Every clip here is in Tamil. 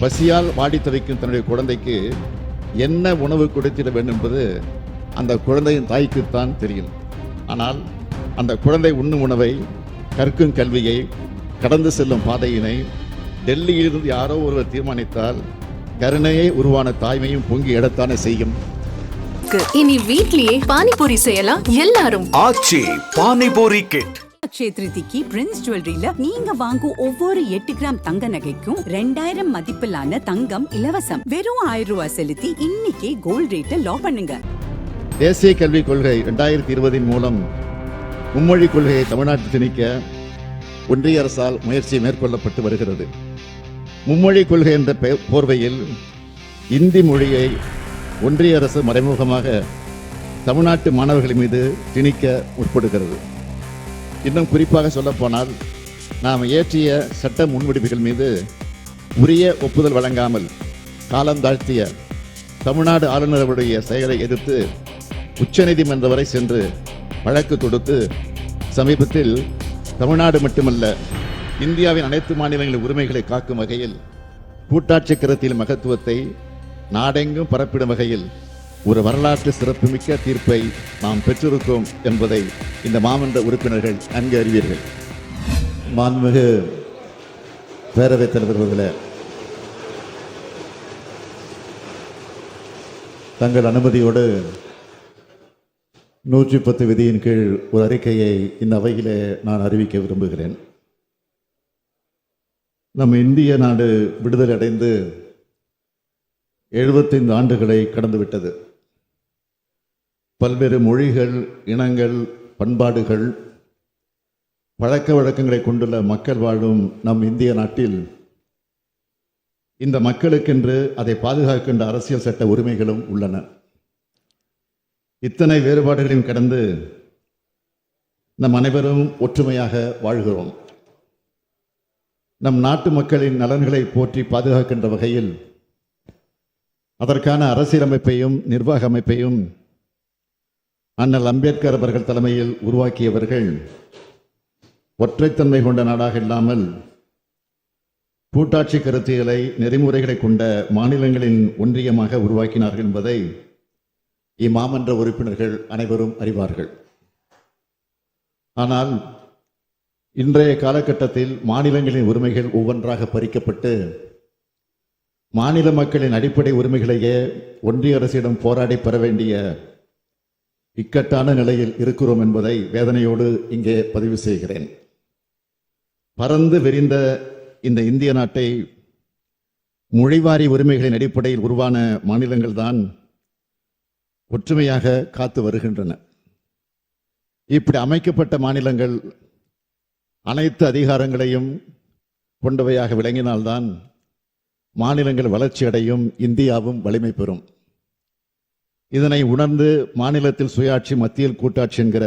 பசியால் வாடி தவிக்கும் தன்னுடைய குழந்தைக்கு என்ன உணவு கொடுத்திட வேண்டும் என்பது அந்த குழந்தையின் தாய்க்குத்தான் தெரியும். ஆனால் அந்த குழந்தை உண்ணும் உணவை கற்கும் கல்வியை கடந்து செல்லும் பாதையினை டெல்லியிலிருந்து யாரோ ஒருவர் தீர்மானித்தால் கருணையை உருவான தாய்மையும் பொங்கி எடத்தானே செய்யும். இனி வீட்லயே பானிபூரி செய்யலாம் எல்லாரும். ஆச்சி பானிபூரி கிட். அக்ஷய திருதிக்கு பிரின்ஸ் ஜுவல்லரியில நீங்க வாங்கும் ஒவ்வொரு எட்டு கிராம் தங்க நகைக்கும் ரெண்டாயிரம் மதிப்பிலான தங்கம் இலவசம். வெறும் ஆயிரம் ரூபாய் செலுத்தி இன்னைக்கே கோல்ட் ரேட்டை லா பண்ணுங்க. தேசிய கல்விக் கொள்கை ரெண்டாயிரத்தி இருபதின் மூலம் மும்மொழி கொள்கையை தமிழ்நாட்டில் திணிக்க ஒன்றிய அரசால் முயற்சி மேற்கொள்ளப்பட்டு வருகிறது. மும்மொழி கொள்கை என்ற போர்வையில் இந்தி மொழியை ஒன்றிய அரசு மறைமுகமாக தமிழ்நாட்டு மாணவர்கள் மீது திணிக்க முற்படுகிறது. இன்னும் குறிப்பாக சொல்லப்போனால் நாம் இயற்றிய சட்ட முன்வடிவுகள் மீது உரிய ஒப்புதல் வழங்காமல் காலம் தாழ்த்திய தமிழ்நாடு ஆளுநர் அவருடைய செயலை எதிர்த்து உச்சநீதிமன்றம் வரை சென்று வழக்கு தொடுத்து சமீபத்தில் தமிழ்நாடு மட்டுமல்ல இந்தியாவின் அனைத்து மாநிலங்களின் உரிமைகளை காக்கும் வகையில் கூட்டாட்சி கருத்தின் மகத்துவத்தை நாடெங்கும் பரப்பிடும் வகையில் ஒரு வரலாற்று சிறப்புமிக்க தீர்ப்பை நாம் பெற்றிருக்கோம் என்பதை இந்த மாமன்ற உறுப்பினர்கள் நன்கு அறிவீர்கள். மாண்புமிகு பேரவைத் தலைவர் தங்கள் அனுமதியோடு நூற்றி பத்து விதியின் கீழ் ஒரு அறிக்கையை இந்த அவையிலே நான் அறிவிக்க விரும்புகிறேன். நம்ம இந்திய நாடு விடுதலை அடைந்து எழுபத்தைந்து ஆண்டுகளை கடந்துவிட்டது. பல்வேறு மொழிகள் இனங்கள் பண்பாடுகள் பழக்க வழக்கங்களை கொண்டுள்ள மக்கள் வாழும் நம் இந்திய நாட்டில் இந்த மக்களுக்கென்று அதை பாதுகாக்கின்ற அரசியல் சட்ட உரிமைகளும் உள்ளன. இத்தனை வேறுபாடுகளையும் கடந்து நம் அனைவரும் ஒற்றுமையாக வாழ்கிறோம். நம் நாட்டு மக்களின் நலன்களை போற்றி பாதுகாக்கின்ற வகையில் அதற்கான அரசியலமைப்பையும் நிர்வாக அமைப்பையும் அண்ணல் அம்பேத்கர் அவர்கள் தலைமையில் உருவாக்கியவர்கள் ஒற்றைத்தன்மை கொண்ட நாடாக இல்லாமல் கூட்டாட்சி கருத்தியலை நெறிமுறைகளை கொண்ட மாநிலங்களின் ஒன்றியமாக உருவாக்கினார்கள் என்பதை இம்மாமன்ற உறுப்பினர்கள் அனைவரும் அறிவார்கள். ஆனால் இன்றைய காலகட்டத்தில் மாநிலங்களின் உரிமைகள் ஒவ்வொன்றாக பறிக்கப்பட்டு மாநில மக்களின் அடிப்படை உரிமைகளையே ஒன்றிய அரசிடம் போராடி பெற வேண்டிய இக்கட்டான நிலையில் இருக்கிறோம் என்பதை வேதனையோடு இங்கே பதிவு செய்கிறேன். பறந்து விரிந்த இந்த இந்திய நாட்டை மொழிவாரி உரிமைகளின் அடிப்படையில் உருவான மாநிலங்கள்தான் ஒற்றுமையாக காத்து வருகின்றன. இப்படி அமைக்கப்பட்ட மாநிலங்கள் அனைத்து அதிகாரங்களையும் கொண்டவையாக விளங்கினால்தான் மாநிலங்கள் வளர்ச்சி அடையும் இந்தியாவும் வலிமை பெறும். இதனை உணர்ந்து மாநிலத்தில் சுயாட்சி மத்தியில் கூட்டாட்சி என்கிற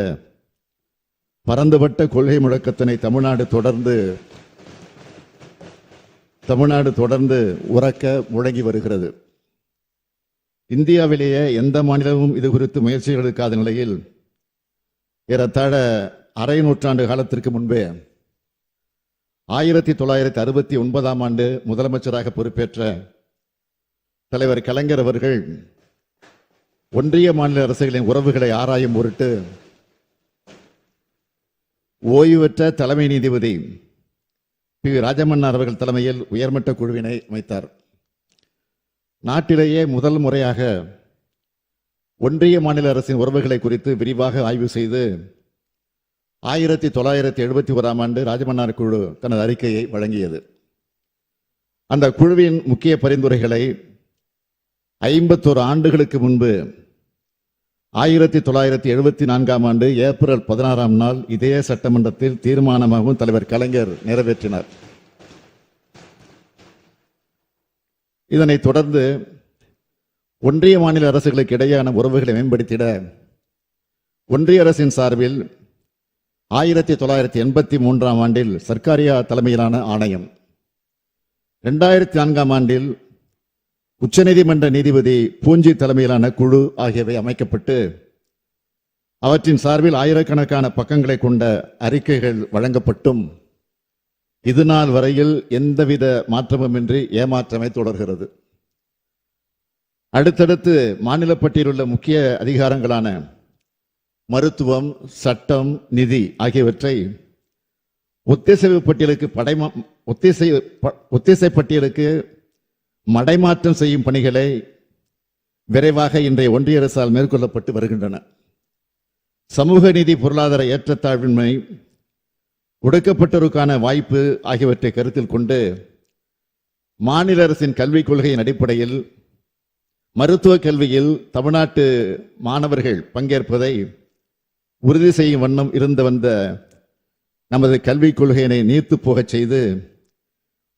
பரந்துபட்ட கொள்கை முழக்கத்தினை தமிழ்நாடு தொடர்ந்து தமிழ்நாடு தொடர்ந்து உறக்க முழங்கி வருகிறது. இந்தியாவிலேயே எந்த மாநிலமும் இது குறித்து முயற்சிகள் எடுக்காத நிலையில் ஏறத்தாழ அரை நூற்றாண்டு காலத்திற்கு முன்பே ஆயிரத்தி தொள்ளாயிரத்தி அறுபத்தி ஒன்பதாம் ஆண்டு முதலமைச்சராக பொறுப்பேற்ற தலைவர் கலைஞர் அவர்கள் ஒன்றிய மாநில அரசுகளின் உறவுகளை ஆராயும் பொருட்டு ஓய்வு பெற்ற தலைமை நீதிபதி பி ராஜமன்னார் அவர்கள் தலைமையில் உயர்மட்ட குழுவினை அமைத்தார். நாட்டிலேயே முதல் முறையாக ஒன்றிய மாநில அரசின் உறவுகளை குறித்து விரிவாக ஆய்வு செய்து ஆயிரத்தி தொள்ளாயிரத்தி எழுபத்தி ஓராம் ஆண்டு ராஜமன்னார் குழு தனது அறிக்கையை வழங்கியது. அந்த குழுவின் முக்கிய பரிந்துரைகளை ஐம்பத்தோரு ஆண்டுகளுக்கு முன்பு ஆயிரத்தி தொள்ளாயிரத்தி எழுபத்தி நான்காம் ஆண்டு ஏப்ரல் பதினாறாம் நாள் இதே சட்டமன்றத்தில் தீர்மானமாகவும் தலைவர் கலைஞர் நிறைவேற்றினார். இதனைத் தொடர்ந்து ஒன்றிய மாநில அரசுகளுக்கு இடையேயான உறவுகளை மேம்படுத்திட ஒன்றிய அரசின் சார்பில் ஆயிரத்தி தொள்ளாயிரத்தி எண்பத்தி மூன்றாம் ஆண்டில் சர்க்காரியா தலைமையிலான ஆணையம். ரெண்டாயிரத்தி நான்காம் ஆண்டில் உச்சநீதிமன்ற நீதிபதி பூஞ்சி தலைமையிலான குழு ஆகியவை அமைக்கப்பட்டு அவற்றின் சார்பில் ஆயிரக்கணக்கான பக்கங்களை கொண்ட அறிக்கைகள் வழங்கப்பட்டும். இது நாள் வரையில் எந்தவித மாற்றமுமின்றி ஏமாற்றமே தொடர்கிறது. அடுத்தடுத்து மாநில பட்டியலுள்ள முக்கிய அதிகாரங்களான மருத்துவம் சட்டம் நிதி ஆகியவற்றை ஒத்திசைவு பட்டியலுக்கு படைமா ஒத்திசை ப- ஒத்திசை பட்டியலுக்கு மடைமாற்றம் செய்யும் பணிகளை விரைவாக இன்றைய ஒன்றிய அரசால் மேற்கொள்ளப்பட்டு வருகின்றன. சமூக நீதி பொருளாதார ஏற்றத்தாழ்வின்மை ஒடுக்கப்பட்டோருக்கான வாய்ப்பு ஆகியவற்றை கருத்தில் கொண்டு மாநில அரசின் கல்விக் கொள்கையின் அடிப்படையில் மருத்துவ கல்வியில் தமிழ்நாட்டு மாணவர்கள் பங்கேற்பதை உறுதி செய்யும் வண்ணம் இருந்து வந்த நமது கல்விக் கொள்கையினை நீர்த்து போகச் செய்து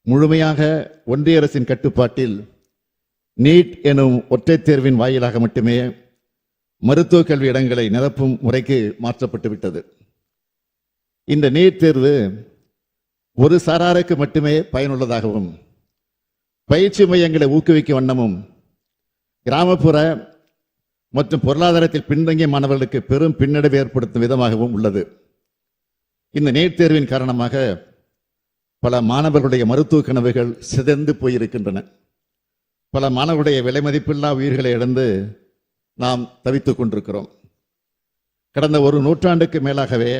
முழுமையாக ஒன்றிய அரசின் கட்டுப்பாட்டில் நீட் எனும் ஒற்றைத் தேர்வின் வாயிலாக மட்டுமே மருத்துவ கல்வி இடங்களை நிரப்பும் முறைக்கு மாற்றப்பட்டு விட்டது இந்த நீட் தேர்வு ஒரு சாராருக்கு மட்டுமே பயனுள்ளதாகவும் பயிற்சி மையங்களை ஊக்குவிக்கும் வண்ணமும் கிராமப்புற மற்றும் பொருளாதாரத்தில் பின்தங்கிய மாணவர்களுக்கு பெரும் பின்னடைவு ஏற்படுத்தும் விதமாகவும் உள்ளது. இந்த நீட் தேர்வின் காரணமாக பல மாணவர்களுடைய மருத்துவ கனவுகள் சிதைந்து போயிருக்கின்றன. பல மாணவருடைய விலை மதிப்பில்லா உயிர்களை இழந்து நாம் தவித்துக் கொண்டிருக்கிறோம். கடந்த ஒரு நூற்றாண்டுக்கு மேலாகவே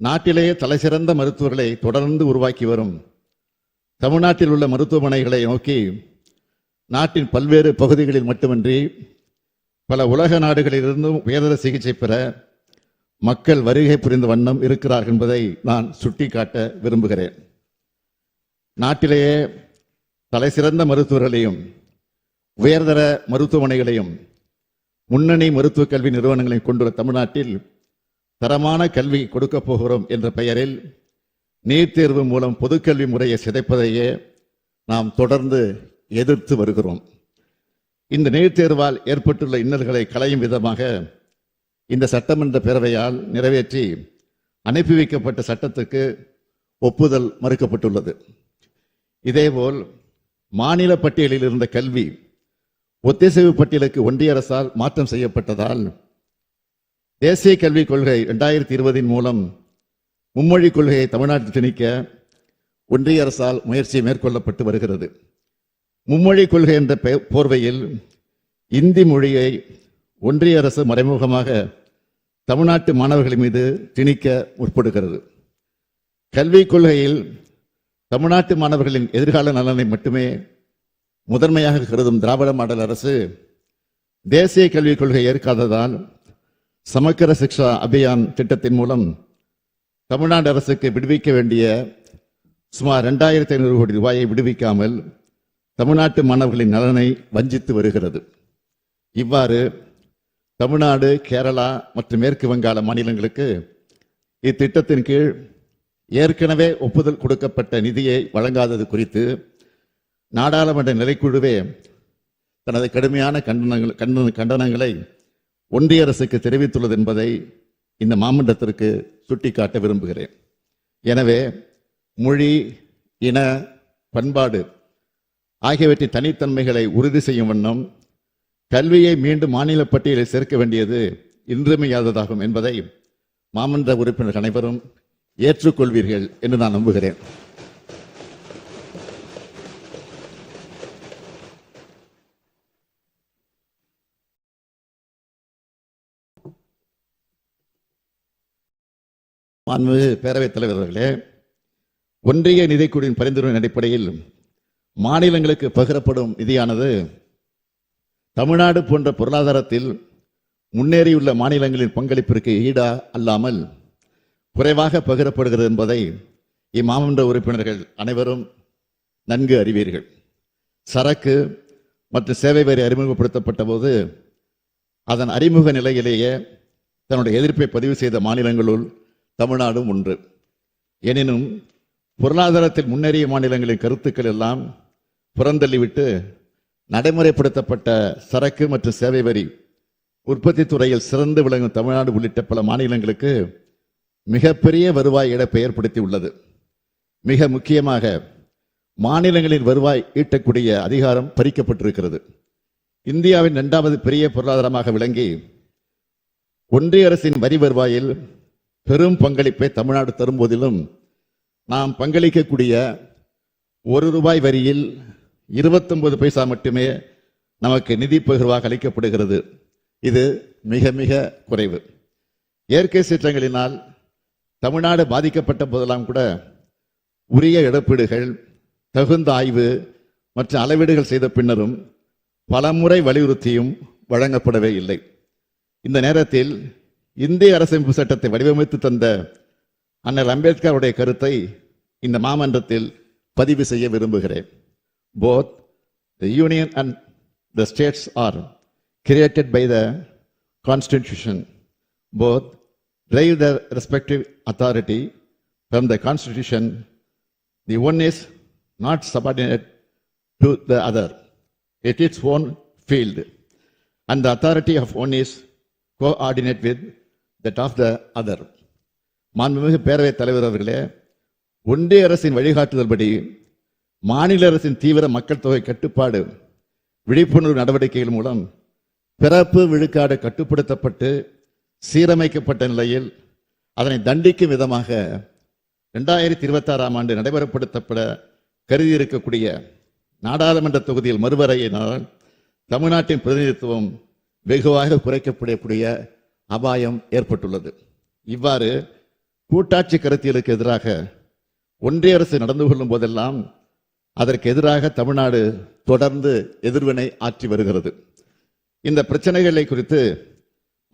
நாட்டிலேயே தலைசிறந்த மருத்துவர்களை தொடர்ந்து உருவாக்கி வரும் தமிழ்நாட்டில் உள்ள மருத்துவமனைகளை நோக்கி நாட்டின் பல்வேறு பகுதிகளில் மட்டுமின்றி பல உலக நாடுகளிலிருந்தும் உயர்தர சிகிச்சை பெற மக்கள் வருகை புரிந்த வண்ணம் இருக்கிறார்கள் என்பதை நான் சுட்டிக்காட்ட விரும்புகிறேன். நாட்டிலேயே தலைசிறந்த மருத்துவர்களையும் உயர்தர மருத்துவமனைகளையும் முன்னணி மருத்துவக் கல்வி நிறுவனங்களையும் கொண்டுள்ள தமிழ்நாட்டில் தரமான கல்வி கொடுக்கப் போகிறோம் என்ற பெயரில் நீட் தேர்வு மூலம் பொதுக்கல்வி முறையை சிதைப்பதையே நாம் தொடர்ந்து எதிர்த்து வருகிறோம். இந்த நீட் தேர்வால் ஏற்பட்டுள்ள இன்னல்களை களையும் விதமாக இந்த சட்டமன்ற பேரவையால் நிறைவேற்றி அனுப்பி வைக்கப்பட்ட சட்டத்துக்கு ஒப்புதல் மறுக்கப்பட்டுள்ளது. இதேபோல் மாநில பட்டியலில் இருந்த கல்வி ஒத்திசைவு பட்டியலுக்கு ஒன்றிய அரசால் மாற்றம் செய்யப்பட்டதால் தேசிய கல்விக் கொள்கை இரண்டாயிரத்தி இருபதின் மூலம் மும்மொழி கொள்கையை தமிழ்நாட்டில் திணிக்க ஒன்றிய அரசால் முயற்சி மேற்கொள்ளப்பட்டு வருகிறது. மும்மொழி கொள்கை என்ற போர்வையில் இந்தி மொழியை ஒன்றிய அரசு மறைமுகமாக தமிழ்நாட்டு மாணவர்கள் மீது திணிக்க முற்படுகிறது. கல்விக் கொள்கையில் தமிழ்நாட்டு மாணவர்களின் எதிர்கால நலனை மட்டுமே முதன்மையாக கருதும் திராவிட மாடல் அரசு தேசிய கல்விக் கொள்கை ஏற்காததால் சமக்கர சிக்ஷா அபியான் திட்டத்தின் மூலம் தமிழ்நாடு அரசுக்கு விடுவிக்க வேண்டிய சுமார் ரெண்டாயிரத்தி ஐநூறு கோடி ரூபாயை விடுவிக்காமல் தமிழ்நாட்டு மாணவர்களின் நலனை வஞ்சித்து வருகிறது. இவ்வாறு தமிழ்நாடு கேரளா மற்றும் மேற்கு வங்காள மாநிலங்களுக்கு இத்திட்டத்தின் கீழ் ஏற்கனவே ஒப்புதல் கொடுக்கப்பட்ட நிதியை வழங்காதது குறித்து நாடாளுமன்ற நிலைக்குழுவே தனது கடுமையான கண்டனங்கள் கண்டன கண்டனங்களை ஒன்றிய அரசுக்கு தெரிவித்துள்ளது என்பதை இந்த மாமன்றத்திற்கு சுட்டிக்காட்ட விரும்புகிறேன். எனவே மொழி இன பண்பாடு ஆகியவற்றின் தனித்தன்மைகளை உறுதி செய்யும் வண்ணம் கல்வியை மீண்டும் மாநில பட்டியலில் சேர்க்க வேண்டியது இன்றியமையாததாகும் என்பதை மாமன்ற உறுப்பினர்கள் அனைவரும் ஏற்றுக்கொள்வீர்கள் என்று நான் நம்புகிறேன். மாண்புமிகு பேரவைத் தலைவர் அவர்களே ஒன்றிய நிதிக்குழுவின் பரிந்துரையின் அடிப்படையில் மாநிலங்களுக்கு பகிரப்படும் நிதியானது தமிழ்நாடு போன்ற பொருளாதாரத்தில் முன்னேறியுள்ள மாநிலங்களின் பங்களிப்பிற்கு ஈடா அல்லாமல் குறைவாக பகிரப்படுகிறது என்பதை இம்மாமன்ற உறுப்பினர்கள் அனைவரும் நன்கு அறிவீர்கள். சரக்கு மற்றும் சேவை வரி அறிமுகப்படுத்தப்பட்ட போது அதன் அறிமுக நிலையிலேயே தன்னுடைய எதிர்ப்பை பதிவு செய்த மாநிலங்களுள் தமிழ்நாடும் ஒன்று. எனினும் பொருளாதாரத்தில் முன்னேறிய மாநிலங்களின் கருத்துக்கள் எல்லாம் புறந்தள்ளிவிட்டு நடைமுறைப்படுத்தப்பட்ட சரக்கு மற்றும் சேவை வரி உற்பத்தி துறையில் சிறந்து விளங்கும் தமிழ்நாடு உள்ளிட்ட பல மாநிலங்களுக்கு மிகப்பெரிய வருவாய் இழப்பை ஏற்படுத்தி உள்ளது. மிக முக்கியமாக மாநிலங்களின் வருவாய் ஈட்டக்கூடிய அதிகாரம் பறிக்கப்பட்டிருக்கிறது. இந்தியாவின் இரண்டாவது பெரிய பொருளாதாரமாக விளங்கி ஒன்றிய அரசின் வரி வருவாயில் பெரும் பங்களிப்பை தமிழ்நாடு தரும்போதிலும் நாம் பங்களிக்கக்கூடிய ஒரு ரூபாய் வரியில் 29 பைசா மட்டுமே நமக்கு நிதி பகிர்வாக அளிக்கப்படுகிறது. இது மிக மிக குறைவு. இயற்கை சீற்றங்களினால் தமிழ்நாடு பாதிக்கப்பட்ட போதெல்லாம் கூட உரிய இழப்பீடுகள் தகுந்த ஆய்வு மற்றும் அளவீடுகள் செய்த பின்னரும் பலமுறை வலியுறுத்தியும் வழங்கப்படவே இல்லை. இந்த நேரத்தில் இந்திய அரசமைப்பு சட்டத்தை வடிவமைத்து தந்த அண்ணல் அம்பேத்கருடைய கருத்தை இந்த மாமன்றத்தில் பதிவு செய்ய விரும்புகிறேன். Both the union and the states are created by the constitution both drive the respective authority from the constitution the one is not subordinate to the other it its own field and the authority of one is coordinate with that of the other மாண்புமிகு பேரவைத் தலைவர் அவர்களே ஒன்றிய அரசின் வழிகாட்டுதல்படி மாநில அரசின் தீவிர மக்கள் தொகை கட்டுப்பாடு விழிப்புணர்வு நடவடிக்கைகள் மூலம் பிறப்பு விழுக்காடு கட்டுப்படுத்தப்பட்டு சீரமைக்கப்பட்ட நிலையில் அதனை தண்டிக்கும் விதமாக ரெண்டாயிரத்தி இருபத்தாறாம் ஆண்டு நடைமுறைப்படுத்தப்பட கருதி இருக்கக்கூடிய நாடாளுமன்ற தொகுதியில் மறுவரையினால் தமிழ்நாட்டின் பிரதிநிதித்துவம் வெகுவாக குறைக்கப்படக்கூடிய அபாயம் ஏற்பட்டுள்ளது. இவ்வாறு கூட்டாட்சி கருத்தியலுக்கு எதிராக ஒன்றிய அரசு நடந்து கொள்ளும் போதெல்லாம் அதற்கு எதிராக தமிழ்நாடு தொடர்ந்து எதிர்வினை ஆற்றி வருகிறது. இந்த பிரச்சனைகளை குறித்து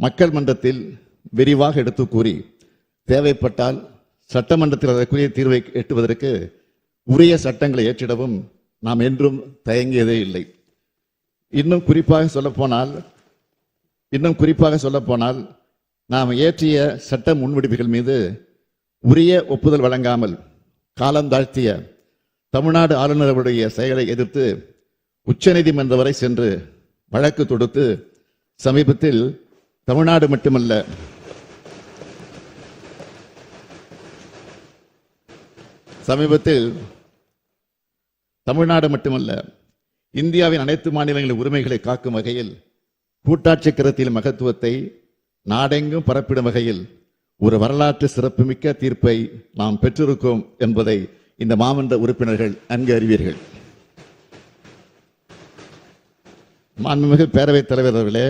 மக்கள் மன்றத்தில் விரிவாக எடுத்து கூறி தேவைப்பட்டால் சட்டமன்றத்தில் அதற்குரிய தீர்வை எட்டுவதற்கு உரிய சட்டங்களை ஏற்றிடவும் நாம் என்றும் தயங்கியதே இல்லை. இன்னும் குறிப்பாக சொல்லப்போனால் இன்னும் குறிப்பாக சொல்லப்போனால் நாம் இயற்றிய சட்ட முன்வடிவுகள் மீது உரிய ஒப்புதல் வழங்காமல் காலம் தாழ்த்திய தமிழ்நாடு ஆளுநர்களுடைய செயலை எதிர்த்து உச்சநீதிமன்றம் வரை சென்று வழக்கு தொடுத்து சமீபத்தில் தமிழ்நாடு மட்டுமல்ல சமீபத்தில் தமிழ்நாடு மட்டுமல்ல இந்தியாவின் அனைத்து மாநிலங்களின் உரிமைகளை காக்கும் வகையில் கூட்டாட்சி கருத்தியல் மகத்துவத்தை நாடெங்கும் பரப்பிடும் வகையில் ஒரு வரலாற்று சிறப்புமிக்க தீர்ப்பை நாம் பெற்றிருக்கோம் என்பதை இந்த மாமன்ற உறுப்பினர்கள் நன்கு அறிவீர்கள். மாண்புமிகு பேரவைத் தலைவர் அவர்களே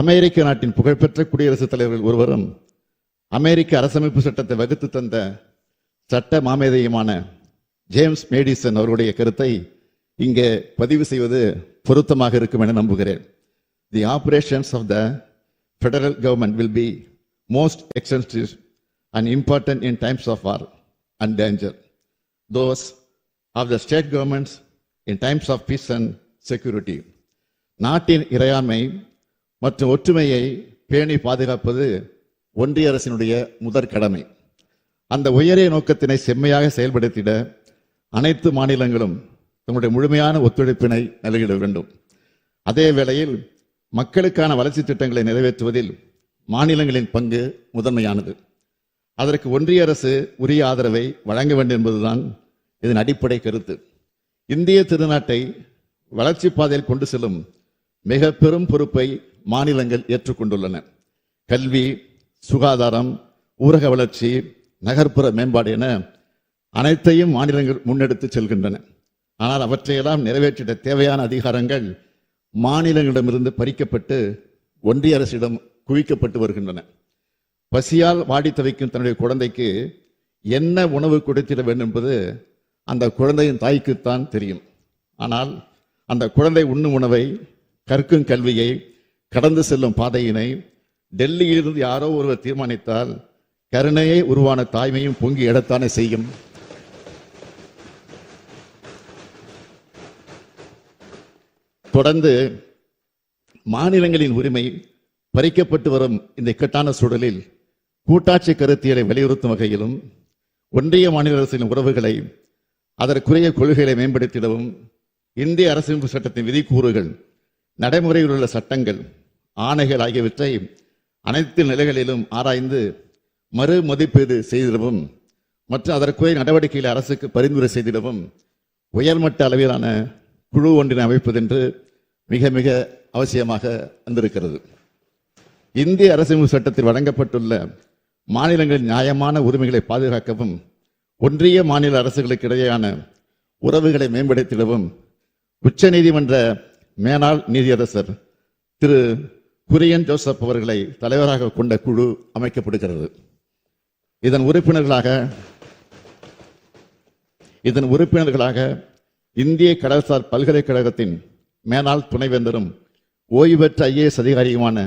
அமெரிக்க நாட்டின் புகழ்பெற்ற குடியரசுத் தலைவர்கள் ஒருவரும் அமெரிக்க அரசமைப்பு சட்டத்தை வகுத்து தந்த சட்ட மாமேதையுமான ஜேம்ஸ் மேடிசன் அவருடைய கருத்தை இங்கே பதிவு செய்வது பொருத்தமாக இருக்கும் என நம்புகிறேன். The operations of the federal government will be most extensive and important in times of war and danger those of the state governments in times of peace and security நாட்டின் இறையாண்மை மற்றும் ஒற்றுமையை பேணி பாதுகாப்பது ஒன்றிய அரசினுடைய முதற் கடமை. அந்த உயரிய நோக்கத்தினை செம்மையாக செயல்படுத்திட அனைத்து மாநிலங்களும் தங்களுடைய முழுமையான ஒத்துழைப்பினை நல்கிட வேண்டும். அதே வேளையில் மக்களுக்கான வளர்ச்சி திட்டங்களை நிறைவேற்றுவதில் மாநிலங்களின் பங்கு முதன்மையானது. அதற்கு ஒன்றிய அரசு உரிய ஆதரவை வழங்க வேண்டும் என்பதுதான் இதன் அடிப்படை கருத்து. இந்திய திருநாட்டை வளர்ச்சி பாதையில் கொண்டு செல்லும் மிக பெரும் பொறுப்பை மாநிலங்கள் ஏற்றுக்கொண்டுள்ளன. கல்வி சுகாதாரம் ஊரக வளர்ச்சி நகர்ப்புற மேம்பாடு என அனைத்தையும் மாநிலங்கள் முன்னெடுத்து செல்கின்றன. ஆனால் அவற்றையெல்லாம் நிறைவேற்றிட தேவையான அதிகாரங்கள் மாநிலங்களிடமிருந்து பறிக்கப்பட்டு ஒன்றிய அரசிடம் குவிக்கப்பட்டு வருகின்றன. பசியால் வாடி தவிக்கும் தன்னுடைய குழந்தைக்கு என்ன உணவு கொடுத்திட வேண்டும் என்பது அந்த குழந்தையின் தாய்க்குத்தான் தெரியும். ஆனால் அந்த குழந்தை உண்ணும் உணவை கற்கும் கல்வியை கடந்து செல்லும் பாதையினை டெல்லியிலிருந்து யாரோ ஒருவர் தீர்மானித்தால் கருணையை உருவான தாய்மையும் பொங்கி எடத்தானே செய்யும். தொடர்ந்து மாநிலங்களின் உரிமை பறிக்கப்பட்டு வரும் இந்த இக்கட்டான சூழலில் கூட்டாட்சி கருத்தியலை வலியுறுத்தும் வகையிலும் ஒன்றிய மாநில அரசின் உறவுகளை அதற்குரிய கொள்கைகளை மேம்படுத்திடவும் இந்திய அரசமைப்பு சட்டத்தின் விதிக்கூறுகள் நடைமுறையில் உள்ள சட்டங்கள் ஆணைகள் ஆகியவற்றை அனைத்து நிலைகளிலும் ஆராய்ந்து மறு மதிப்பீடு செய்திடவும் மற்றும் அதற்குரிய நடவடிக்கைகளை அரசுக்கு பரிந்துரை செய்திடவும் உயர்மட்ட அளவிலான குழு ஒன்றினை அமைப்பதென்று மிக மிக அவசியமாக வந்திருக்கிறது. இந்திய அரசியலமைப்பு சட்டத்தில் வழங்கப்பட்டுள்ள மாநிலங்களின் நியாயமான உரிமைகளை பாதுகாக்கவும் ஒன்றிய மாநில அரசுகளுக்கு இடையேயான உறவுகளை மேம்படுத்திடவும் உச்சநீதிமன்ற மேனாள் நீதியரசர் திரு குரியன் ஜோசப் அவர்களை தலைவராக கொண்ட குழு அமைக்கப்படுகிறது. இதன் உறுப்பினர்களாக இதன் உறுப்பினர்களாக இந்திய கடல்சார் பல்கலைக்கழகத்தின் மேனாள் துணைவேந்தரும் ஓய்வு பெற்ற ஐஏஎஸ் அதிகாரியுமான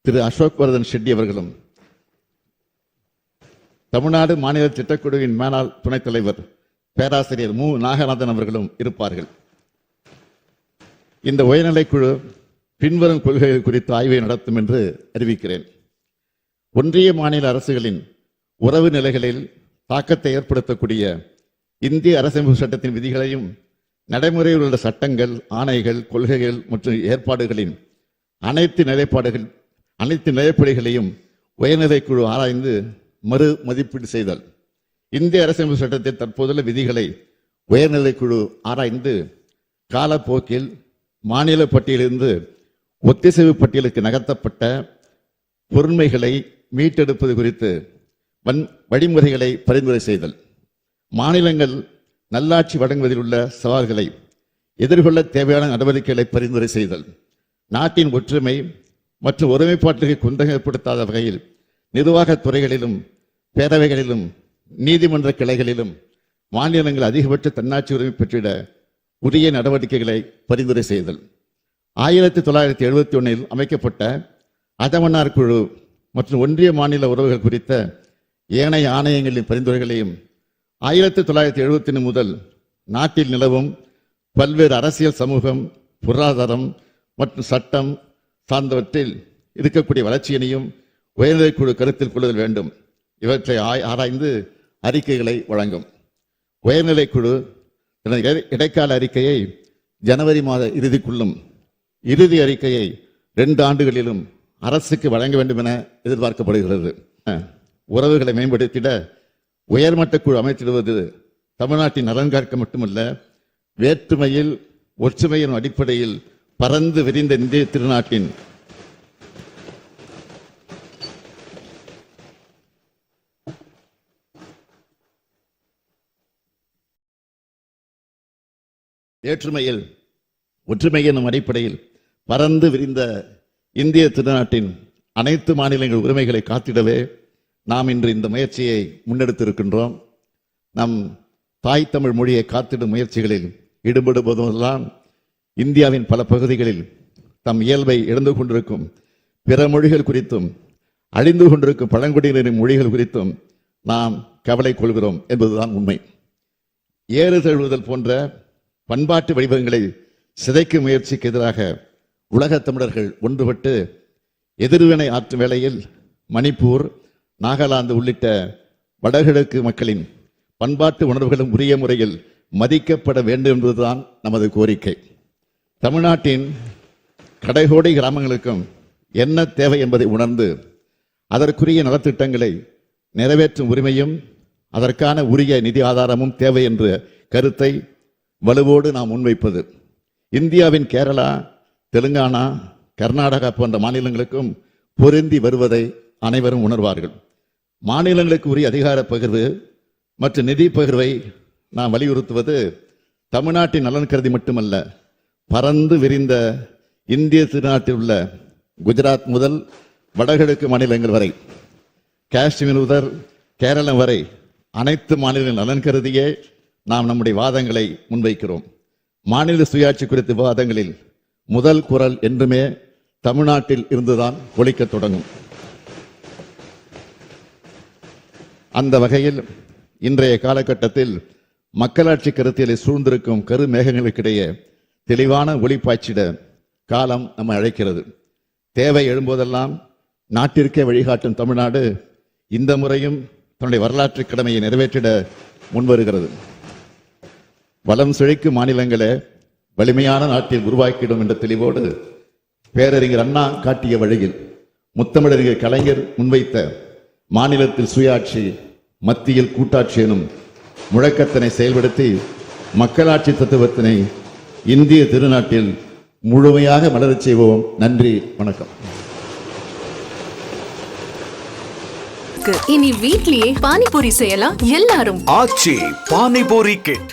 திரு அசோக் வர்தன் ஷெட்டி அவர்களும் தமிழ்நாடு மாநில திட்டக்குழுவின் மேனாள் துணைத் தலைவர் பேராசிரியர் மு. நாகநாதன் அவர்களும் இருப்பார்கள். இந்த உயர்நிலைக்குழு பின்வரும் கொள்கைகள் குறித்து ஆய்வை நடத்தும் என்று அறிவிக்கிறேன். ஒன்றிய மாநில அரசுகளின் உறவு நிலைகளில் தாக்கத்தை ஏற்படுத்தக்கூடிய இந்திய அரசமைப்பு சட்டத்தின் விதிகளையும் நடைமுறையில் உள்ள சட்டங்கள் ஆணைகள் கொள்கைகள் மற்றும் ஏற்பாடுகளின் அனைத்து நிலைப்பாடுகள் அனைத்து நிலைப்படிகளையும் உயர்நிலைக்குழு ஆராய்ந்து மறு மதிப்பீடு செய்தல். இந்திய அரசியலமைப்பு சட்டத்தின் தற்போதுள்ள விதிகளை உயர்நிலைக்குழு ஆராய்ந்து காலப்போக்கில் மாநில பட்டியலிருந்து ஒத்திசைவு பட்டியலுக்கு நகர்த்தப்பட்ட பொருண்மைகளை மீட்டெடுப்பது குறித்து வன் வழிமுறைகளை பரிந்துரை செய்தல். மாநிலங்கள் நல்லாட்சி வழங்குவதில் உள்ள சவால்களை எதிர்கொள்ள தேவையான நடவடிக்கைகளை பரிந்துரை செய்தல். நாட்டின் ஒற்றுமை மற்றும் ஒருமைப்பாட்டுக்கு குந்தகம் ஏற்படுத்தாத வகையில் நிர்வாகத் துறைகளிலும் பேரவைகளிலும் நீதிமன்ற கிளைகளிலும் மாநிலங்கள் அதிகபட்ச தன்னாட்சி உரிமை பெற்றிட உரிய நடவடிக்கைகளை பரிந்துரை செய்தல். ஆயிரத்தி தொள்ளாயிரத்தி எழுபத்தி ஒன்றில் அமைக்கப்பட்ட அதமன்னார் குழு மற்றும் ஒன்றிய மாநில உறவுகள் குறித்த ஏனைய ஆணையங்களின் பரிந்துரைகளையும் ஆயிரத்தி தொள்ளாயிரத்தி எழுபத்தி முதல் நாட்டில் நிலவும் பல்வேறு அரசியல் சமூகம் பொருளாதாரம் மற்றும் சட்டம் சார்ந்தவற்றில் இருக்கக்கூடிய வளர்ச்சியினையும் உயர்நிலைக்குழு கருத்தில் கொள்ளுதல் வேண்டும். இவற்றை ஆய்- ஆராய்ந்து அறிக்கைகளை வழங்கும். உயர்நிலைக்குழு தனது இடை- இடைக்கால அறிக்கையை ஜனவரி மாத இறுதிக்குள்ளும் இறுதி அறிக்கையை ரெண்டு ஆண்டுகளிலும் அரசுக்கு வழங்க வேண்டும் என எதிர்பார்க்கப்படுகிறது. உறவுகளை மேம்படுத்திட உயர்மட்ட குழு அமைத்திடுவது தமிழ்நாட்டின் நலன் காக்க மட்டுமல்ல வேற்றுமையில் ஒற்றுமையின் அடிப்படையில் பறந்து விரிந்த இந்திய திருநாட்டின் வேற்றுமையில் ஒற்றுமை என்னும் அடிப்படையில் பறந்து விரிந்த இந்திய திருநாட்டின் அனைத்து மாநிலங்கள் உரிமைகளை காத்திடவே நாம் இன்று இந்த முயற்சியை முன்னெடுத்திருக்கின்றோம். நம் தாய் தமிழ் மொழியை காத்திடும் முயற்சிகளில் ஈடுபடுவதெல்லாம் இந்தியாவின் பல பகுதிகளில் தம் இயல்பை இழந்து கொண்டிருக்கும் பிற மொழிகள் குறித்தும் அழிந்து கொண்டிருக்கும் பழங்குடியினரின் மொழிகள் குறித்தும் நாம் கவலை கொள்கிறோம் என்பதுதான் உண்மை. ஏறு தழுவுதல் போன்ற பண்பாட்டு வடிவங்களை சிதைக்கும் முயற்சிக்கு எதிராக உலகத் தமிழர்கள் ஒன்றுபட்டு எதிர்வினை ஆற்றும் வேளையில் மணிப்பூர் நாகாலாந்து உள்ளிட்ட வடகிழக்கு மக்களின் பண்பாட்டு உணர்வுகளும் உரிய முறையில் மதிக்கப்பட வேண்டும் என்பதுதான் நமது கோரிக்கை. தமிழ்நாட்டின் கடைகோடி கிராமங்களுக்கும் என்ன தேவை என்பதை உணர்ந்து அதற்குரிய நலத்திட்டங்களை நிறைவேற்றும் உரிமையும் அதற்கான உரிய நிதி ஆதாரமும் தேவை என்ற கருத்தை வலுவோடு நாம் முன்வைப்பது. இந்தியாவின் கேரளா தெலுங்கானா கர்நாடகா போன்ற மாநிலங்களுக்கும் பொருந்தி வருவதை அனைவரும் உணர்வார்கள். மாநிலங்களுக்கு உரிய அதிகார பகிர்வு மற்றும் நிதி பகிர்வை நாம் வலியுறுத்துவது தமிழ்நாட்டின் நலன் கருதி மட்டுமல்ல பறந்து விரிந்த இந்திய திருநாட்டில் உள்ள குஜராத் முதல் வடகிழக்கு மாநிலங்கள் வரை காஷ்மீர் முதல் கேரளம் வரை அனைத்து மாநிலங்கள் நலன் கருதியே நாம் நம்முடைய வாதங்களை முன்வைக்கிறோம். மாநில சுயாட்சி குறித்த விவாதங்களில் முதல் குரல் என்றுமே தமிழ்நாட்டில் இருந்துதான் ஒழிக்க தொடங்கும். அந்த வகையில் இன்றைய காலகட்டத்தில் மக்களாட்சி கருத்தியலை சூழ்ந்திருக்கும் கரு மேகங்களுக்கிடையே தெளிவான ஒளிப்பாய்ச்சிட காலம் நம்ம அழைக்கிறது. தேவை எழும்போதெல்லாம் நாட்டிற்கே வழிகாட்டும் தமிழ்நாடு இந்த முறையும் தன்னுடைய வரலாற்று கடமையை நிறைவேற்றிட முன்வருகிறது. வளம் செழிக்கும் மாநிலங்களே வலிமையான நாட்டில் உருவாக்கிடும் என்ற தெளிவோடு பேரறிஞர் அண்ணா காட்டிய வழியில் முத்தமிழறிஞர் கலைஞர் முன்வைத்த மாநிலத்தில் சுயாட்சி மத்தியில் கூட்டாட்சி எனும் முழக்கத்தினை செயல்படுத்தி மக்களாட்சி தத்துவத்தினை இந்திய திருநாட்டில் முழுமையாக மலரச் செய்வோம். நன்றி வணக்கம். இனி வீட்லயே பானிபூரி செய்யலாம். எல்லாரும். ஆச்சி பானிபூரி கிட்